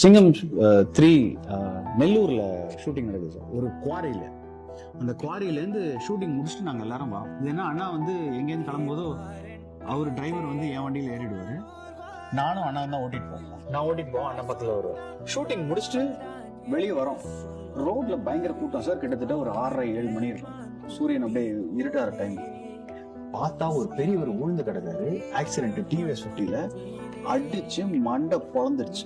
சிங்கம் த்ரீ நெல்லூர்ல ஷூட்டிங் நடக்குது சார் ஒரு குவாரியில அந்த குவாரியிலேருந்து ஷூட்டிங் முடிச்சுட்டு நாங்கள் எல்லாரும் வரோம். என்ன அண்ணா வந்து எங்கேருந்து கிளம்பும்போதோ அவர் டிரைவர் வந்து என் வண்டியில் ஏறிடுவாரு. நானும் அண்ணா தான் ஓட்டிட்டு போவோம் நான் ஓட்டிட்டு போவோம் அண்ணா பக்கத்தில் வருவார். ஷூட்டிங் முடிச்சுட்டு வெளியே வரோம். ரோட்ல பயங்கர கூட்டம் சார் கிட்டத்தட்ட ஒரு ஆறரை ஏழு மணி இருக்கும். சூரியன் அப்படியே இருட்டார டைம் பார்த்தா ஒரு பெரியவர் உழுந்து கிடக்காரு. ஆக்சிடென்ட் டிவிஎஸ் சுட்டியில அடிச்சு மண்டை பொழந்துருச்சு.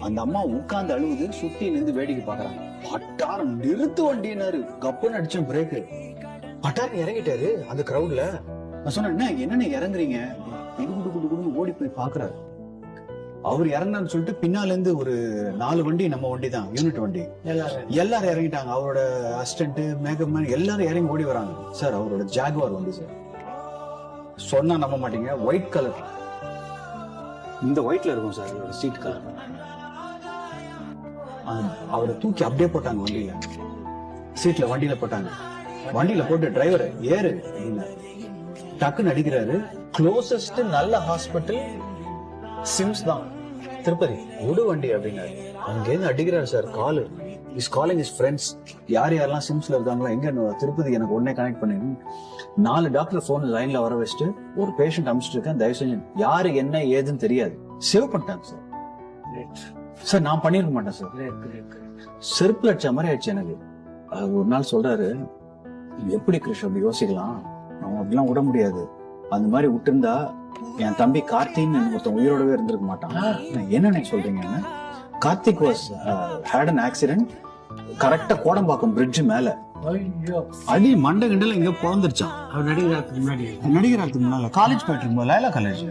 அந்த அம்மா உட்கார்ந்து அழுவுது சுத்தி நின்று வேடிக்கை பாக்குறாங்க பட்டாரம் நிறுத்து வண்டினாரு கப்புன்னு அடிச்சேன் பிரேக்கு. பட்டார் இறங்கிட்டாரு அந்த கிரவுட்ல நான் சொன்னேன் "என்ன, இறங்குறீங்க? குடு குடு குடு குடுன்னு ஓடி போய் பாக்குறாரு அவர் இறங்கினான்னு சொல்லிட்டு பின்னால இருந்து ஒரு நாலு வண்டி நம்ம வண்டி தான் யூனிட் வண்டி. எல்லாரும் இறங்கிட்டாங்க. அவரோட அசிஸ்டன்ட் மேக்கப் மேன் எல்லாரும் இறங்கி ஓடி வராங்க. சார் அவரோட ஜாகுவார் வண்டி சார். சொன்னா நம்ப மாட்டீங்க. ஒயிட் கலர் இந்த ஒயிட்ல இருக்கும் சார் அவரோட சீட் கலர் அவரை தூக்கி அப்படியே போட்டாங்க வண்டியில. சீட்ல வண்டியில போட்டாங்க. வண்டியில போட்டு டிரைவர் ஏறு டக்குன்னு அடிக்கிறாரு. க்ளோசஸ்ட் நல்ல ஹாஸ்பிட்டல் சிம்ஸ் தான். திருப்பதி விடு வண்டி அப்படின்னாரு. அங்கேருந்து அடிக்கிறாரு சார் காலு. இஸ் காலிங் இஸ் ஃப்ரெண்ட்ஸ் யார் யாரெல்லாம் சிம்ஸ்ல இருக்காங்களோ எங்க திருப்பதி எனக்கு உடனே கனெக்ட் பண்ணி. நாலு டாக்டர் ஃபோன் லைன்ல வர வச்சுட்டு ஒரு பேஷண்ட் அனுப்பிச்சிட்டு இருக்கேன். தயவு செஞ்சு யாரு என்ன ஏதுன்னு தெரியாது. சேவ் பண்ணிட்டாங்க சார் சார் நான் பண்ணிருக்க மாட்டேன் சார் செருப்புல அடிச்ச மாதிரி ஆயிடுச்சு எனக்கு. ஒரு நாள் சொல்றாரு எப்படி கிருஷ் அப்படி யோசிக்கலாம்? நம்ம அப்படிலாம் விட முடியாது. அந்த மாதிரி விட்டுருந்தா என் தம்பி கார்த்தின்னு ஒருத்தன் உயிரோடவே இருந்திருக்க மாட்டான். நான் என்ன நீங்க சொல்றீங்கன்னு Karthik was had an accident கரெக்டா கோடம்பாக்கம் பிரிட்ஜ் மேல. அடி மண்டை கிண்டல இங்க பிறந்துருச்சான் அவர் நடிகருக்கு முன்னாடி. நடிகராத்துக்கு முன்னால. காலேஜ் போயிட்டு இருக்கும்போது லைலா காலேஜ்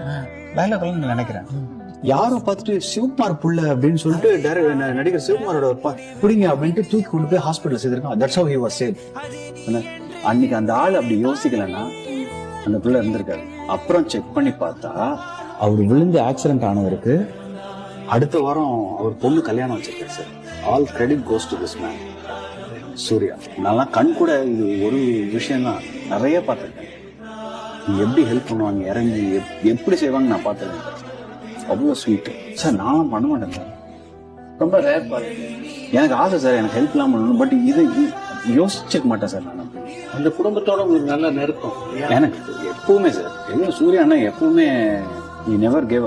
லைலா காலேஜ் நினைக்கிறேன். யாரோ பார்த்துட்டு சிவகுமார் புள்ள அப்படின்னு சொல்லிட்டு நடிகர் சிவகுமாரோட பிடிங்க அப்படின்ட்டு தூக்கி கொண்டு போய் hospital சேர்த்திருக்கான் that's how he was save அன்னைக்கு அந்த ஆள் அப்படி யோசிக்கலன்னா அந்த பிள்ளை இருந்திருக்காரு. அப்புறம் செக் பண்ணி பார்த்தா அவர் விழுந்து ஆக்சிடென்ட் ஆனவருக்கு அடுத்த வாரம் அவர் பொண்ணு கல்யாணம் வச்சிருக்காரு sir. All credit goes to this man Surya நான் கண் கூட இது ஒரு விஷயம் தான் நிறைய பார்த்துருக்கேன். எப்படி ஹெல்ப் பண்ணுவாங்க இறங்கி எப்- எப்படி செய்வாங்க நான் பார்த்துருக்கேன். அவ்வளோ ஸ்வீட் சார் நான்லாம் பண்ண மாட்டேன் சார். ரொம்ப ரேர் எனக்கு ஆசை சார் எனக்கு ஹெல்ப்லாம் பண்ணணும் பட் இது யோசிச்சுக்க மாட்டேன் சார் நான். அந்த குடும்பத்தோட உங்களுக்கு நல்ல நெருக்கம். எனக்கு எப்பவுமே சார் எங்க சூர்யா அண்ணா எப்பவுமே நெவர் கேவ்